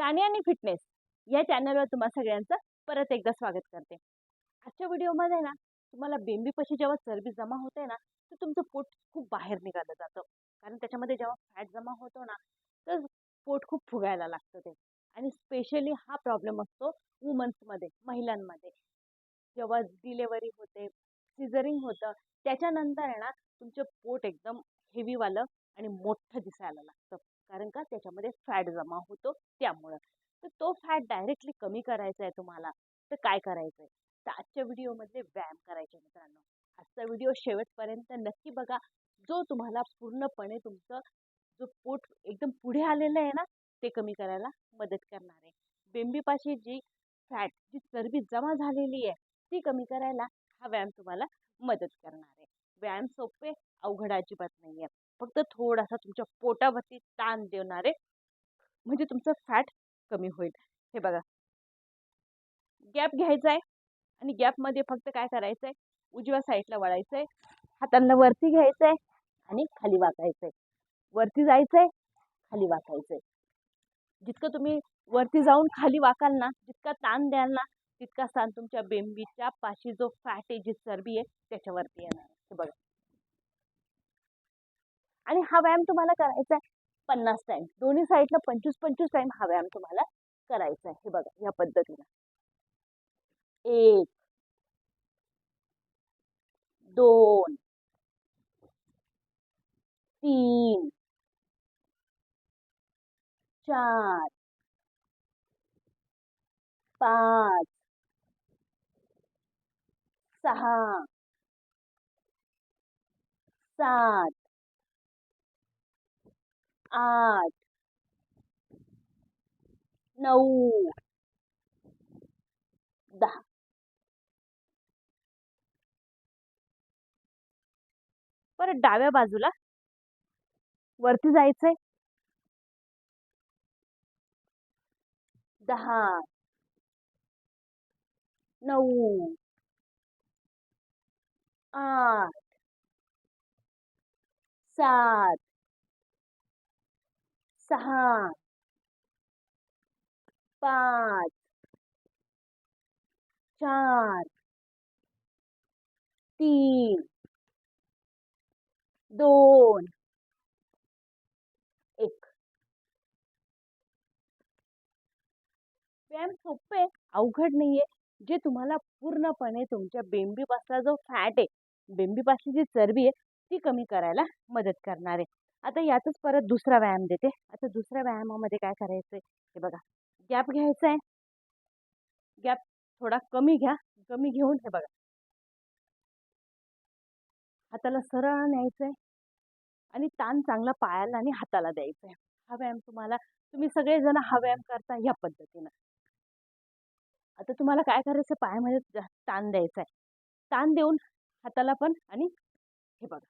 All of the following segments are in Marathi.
प्राणी आणि फिटनेस या चॅनलवर तुम्हा सगळ्यांचं परत एकदा स्वागत करते. आजच्या व्हिडिओमध्ये ना तुम्हाला बेंबीपाशी जेव्हा चरबी जमा होते ना तर तुमचं पोट खूप बाहेर निघालं जातं. कारण त्याच्यामध्ये जेव्हा फॅट जमा होतो ना तर पोट खूप फुगायला लागतं ते. आणि स्पेशली हा प्रॉब्लेम असतो वुमन्समध्ये महिलांमध्ये. जेव्हा डिलेवरी होते सिझरिंग होतं त्याच्यानंतर आहे ना तुमचं पोट एकदम हेवीवालं आणि मोठं दिसायला लागतं. कारण का त्याच्यामध्ये फॅट जमा होतो त्यामुळं. तर तो फॅट डायरेक्टली कमी करायचा आहे तुम्हाला. तर काय करायचं आहे तर आजच्या व्हिडिओमध्ये व्यायाम करायचे मित्रांनो. आजचा व्हिडिओ शेवटपर्यंत नक्की बघा. जो तुम्हाला पूर्णपणे तुमचं जो पोट एकदम पुढे आलेलं आहे ना ते कमी करायला मदत करणार आहे. बेंबीपाशी जी फॅट जी चरबी जमा झालेली आहे ती कमी करायला हा व्यायाम तुम्हाला मदत करणार आहे. व्यायाम सोपे अवघड अजिबात नाही आहे फक्त थोडासा तुमच्या पोटावरती ताण देणारे म्हणजे तुमचं फॅट कमी होईल. हे बघा. गॅप घ्यायचा आहे आणि गॅपमध्ये फक्त काय करायचं आहे उजव्या साईडला वळायचं आहे हातांना वरती घ्यायचं आहे आणि खाली वाकायचं आहे वरती जायचं आहे खाली वाकायचं आहे जितकं तुम्ही वरती जाऊन खाली वाकाल ना जितका ताण द्याल ना तितका ताण तुमच्या बेंबीच्या पाशी जो फॅट आहे जी चरबी आहे त्याच्यावरती येणार. हे बघा. आणि हा व्यायाम तुम्हाला करायचा आहे पन्नास टाइम दोन्ही साईडला पंचवीस पंचवीस टाइम हा व्यायाम तुम्हाला करायचा आहे. हे बघा या पद्धतीनं. एक दोन तीन चार पाच सहा सात आठ. नऊ. दहा. परत डाव्या बाजूला वरती जायचंय. दहा. नऊ. आठ. सात. सहा. पाच. चार. तीन. दोन. एक. व्यायाम सोपे आहे. अवघड नाहीये. जे तुम्हाला पूर्णपणे तुमच्या बेंबीपासला जो फॅट आहे बेंबीपासची जी चरबी आहे ती कमी करायला मदत करणार. आहे आता यातच परत दुसरा व्यायाम देते. आता दुसऱ्या व्यायामामध्ये काय करायचं आहे हे बघा. गॅप घ्यायचा आहे गॅप थोडा कमी घ्या. कमी घेऊन हे बघा. हाताला सरळ न्यायचं आहे आणि ताण चांगला पायाला आणि हाताला द्यायचा आहे हा व्यायाम तुम्हाला तुम्ही सगळेजण हा व्यायाम करता ह्या पद्धतीनं. आता तुम्हाला काय करायचं पायामध्ये ताण द्यायचा आहे ताण देऊन हाताला पण आणि हे बघा.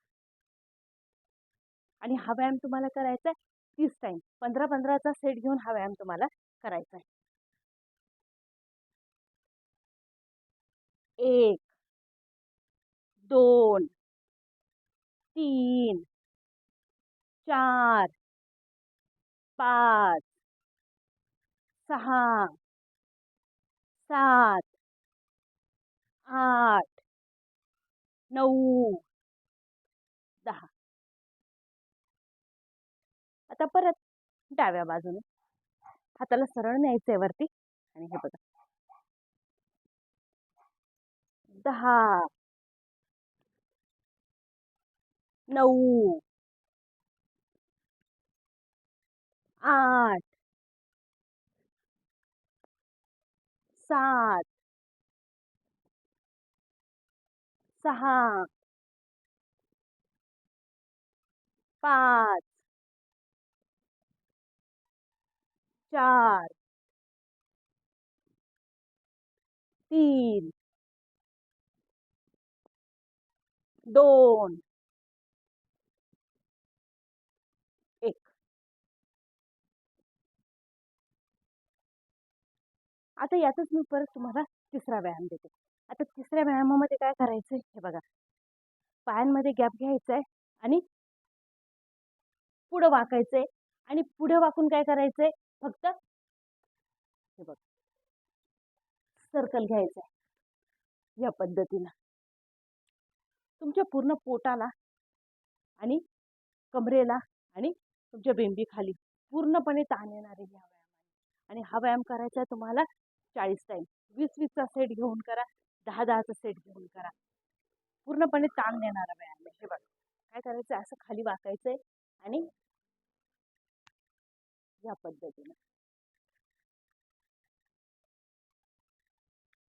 आणि हा व्यायाम तुम्हाला करायचा आहे तीस टाईम पंधरा पंधराचा सेट घेऊन हा व्यायाम तुम्हाला करायचा आहे. एक दोन तीन चार पाच सहा सात आठ नऊ आता परत डाव्या बाजूने. हाताला सरळ न्यायचंय वरती. आणि हे बघा. दहा. नऊ. आठ. सात. सहा. पाच. चार. तीन. दोन. एक. आता यातच मी परत तुम्हाला तिसरा व्यायाम देते. आता तिसऱ्या व्यायामामध्ये काय करायचं हे बघा. पायांमध्ये गॅप घ्यायचा आहे आणि पुढं वाकायचंय आणि पुढे वाकून काय करायचंय? फक्त हे बघ. सर्कल घ्यायचं आहे या पद्धतीनं. तुमच्या पूर्ण पोटाला आणि कमरेला आणि तुमच्या बेंबीखाली पूर्णपणे ताण येणार आहे या व्यायामाने. आणि हा व्यायाम करायचा आहे तुम्हाला चाळीस टाईम वीस वीसचा सेट घेऊन करा. दहा दहाचा सेट घेऊन करा. पूर्णपणे ताण देणारा व्यायाम आहे. हे बघा. काय करायचं असं खाली वाकायचंय आणि या पद्धतीने.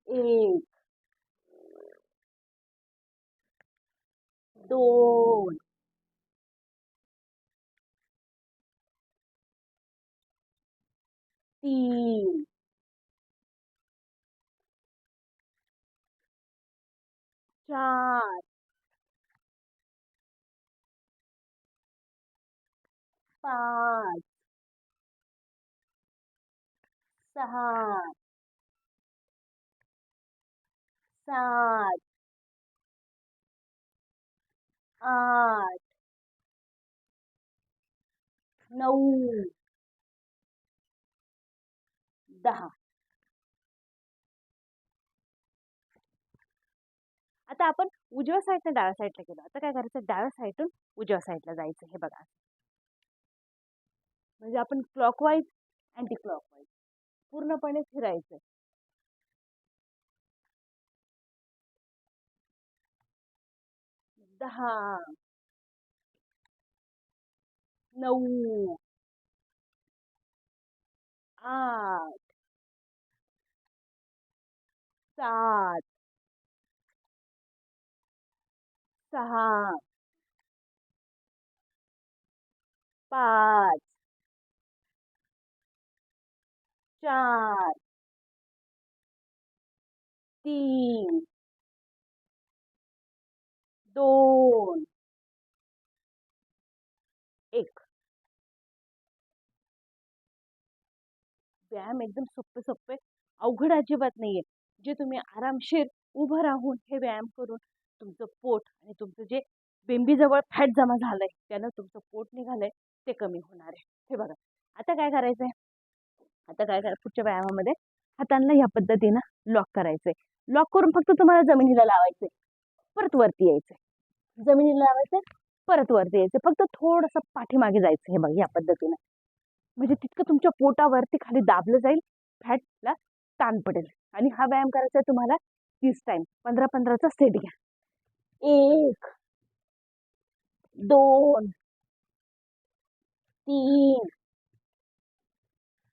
एक. दोन. तीन. चार. पाच. सहा सात. आठ. नऊ. दहा. आता आपण उजव्या साईडने डाव्या साईडला गेलो. आता काय करायचं? डाव्या साईडून उजव्या साईडला जायचं हे बघा. म्हणजे आपण क्लॉकवाईज अँटी क्लॉकवाईज पूर्णपणे फिरायचं दहा. नऊ. आठ. सात. सहा. पाच. चार. तीन. दोन. एक. व्यायाम एकदम सोपे सोपे. अवघड अजिबात नाहीये. जे तुम्ही आरामशीर उभं राहून हे व्यायाम करून तुमचं पोट आणि तुमचं जे बेंबीजवळ फॅट जमा झालंय त्यानं तुमचं पोट निघालंय ते कमी होणार आहे. हे बघा. आता काय करायचंय? आता काय करा पुढच्या व्यायामामध्ये? हातांना ह्या पद्धतीनं लॉक करायचंय. लॉक करून फक्त तुम्हाला जमिनीला लावायचंय. परत वरती यायचंय. जमिनीला लावायचंय परत वरती यायचं फक्त थोडंसं पाठीमागे जायचं हे बघ या पद्धतीनं. म्हणजे तितकं तुमच्या पोटावरती खाली दाबलं जाईल फॅटला ताण पडेल. आणि हा व्यायाम करायचा आहे तुम्हाला तीस टाइम पंधरा पंधराचा सेट घ्या. एक दोन तीन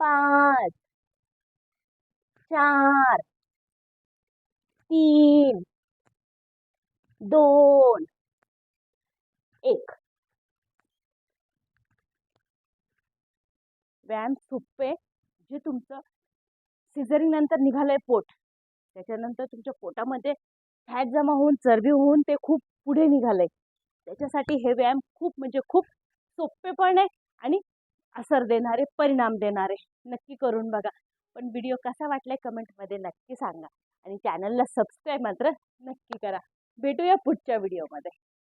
पाच चार तीन दोन एक. व्यायाम सोपे जे तुमचं सिझरिंग नंतर निघालंय पोट त्याच्यानंतर तुमच्या पोटामध्ये फॅट जमा होऊन चरबी होऊन ते खूप पुढे निघालंय. त्याच्यासाठी हे व्यायाम खूप म्हणजे खूप सोपे पण आहे आणि असर देणारे परिणाम देणारे. नक्की करून बघा. पण व्हिडिओ कसा वाटलाय कमेंटमध्ये नक्की सांगा. आणि चॅनलला सबस्क्राईब मात्र नक्की करा. भेटूया पुढच्या व्हिडिओमध्ये.